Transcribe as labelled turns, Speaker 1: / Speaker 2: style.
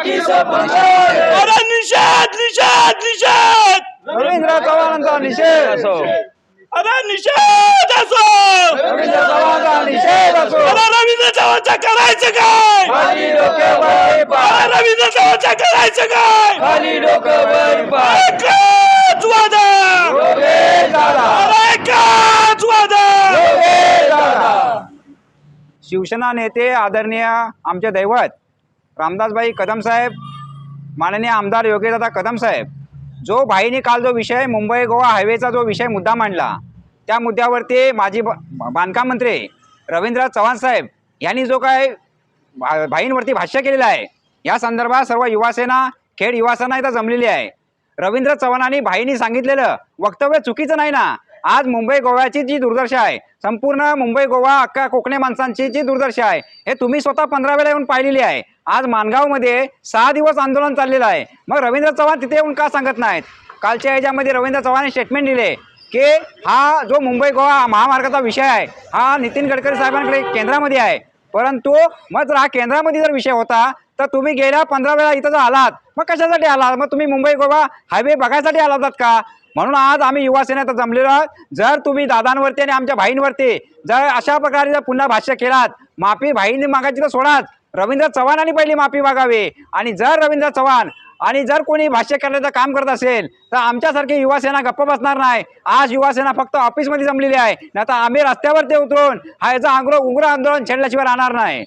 Speaker 1: अरे निषेध निषेध निषेध!
Speaker 2: रवींद्र चव्हाणांचा निषेध असो.
Speaker 1: अरे निषेध असो!
Speaker 2: रवींद्र चव्हाणांचा निषेध असो.
Speaker 1: अरे रवींद्र चव्हाणचं करायचं काय?
Speaker 3: खाली डोकं वर पाय
Speaker 1: अरे रवींद्र चव्हाणचं करायचं काय?
Speaker 3: खाली डोकं वर पाय
Speaker 1: एकच वादा
Speaker 3: योगेश दादा
Speaker 1: अरे एकच वादा
Speaker 3: योगेश दादा
Speaker 2: शिवसेना नेते आदरणीय आमचे दैवत रामदासबाई कदम साहेब माननीय आमदार योगेशदादा कदम साहेब जो भाईने काल जो विषय मुंबई गोवा हायवेचा जो विषय मुद्दा मांडला त्या मुद्द्यावरती माजी ब- बांधकाम मंत्री रवींद्र चव्हाण साहेब यांनी जो काय भा- भाईंवरती भाष्य केलेलं आहे या संदर्भात सर्व युवासेना खेड युवासेना इथं जमलेली आहे. रवींद्र चव्हाणांनी भाईंनी सांगितलेलं वक्तव्य चुकीचं नाही ना आज मुंबई गोव्याची जी दुर्दशा आहे संपूर्ण मुंबई गोवा अख्खा कोकणी माणसांची जी दुर्दशा आहे हे तुम्ही स्वतः पंधरा वेळा येऊन पाहिलेली आहे. आज माणगावमध्ये सहा दिवस आंदोलन चाललेलं आहे. मग रवींद्र चव्हाण तिथे येऊन का सांगत नाहीत? कालच्या ह्याच्यामध्ये रवींद्र चव्हाणने स्टेटमेंट दिले की हा जो मुंबई गोवा महामार्गाचा विषय आहे हा नितीन गडकरी साहेबांकडे केंद्रामध्ये आहे. परंतु मग जर हा केंद्रामध्ये जर विषय होता तर तुम्ही गेल्या पंधरा वेळा इथं जर आलात मग कशासाठी आलात? मग तुम्ही मुंबई गोवा हायवे बघायसाठी आला होतात का? म्हणून आज आम्ही युवासेनेत जमलेलो आहोत. जर तुम्ही दादांवरती आणि आमच्या भाईंवरती जर अशा प्रकारे जर पुन्हा भाष्य केलात माफी भाईंनी मागायची तर सोडाच. रवींद्र चव्हाणांनी पहिली माफी मागावी. आणि जर रवींद्र चव्हाण आणि जर कोणी भाष्य करण्याचं काम करत असेल तर आमच्यासारखी युवासेना गप्प बसणार नाही. आज युवासेना फक्त ऑफिसमध्ये जमलेली आहे. नाही तर आम्ही रस्त्यावर ते उतरून हा याचा आंग्र उग्र आंदोलन छेडल्याशिवाय राहणार नाही.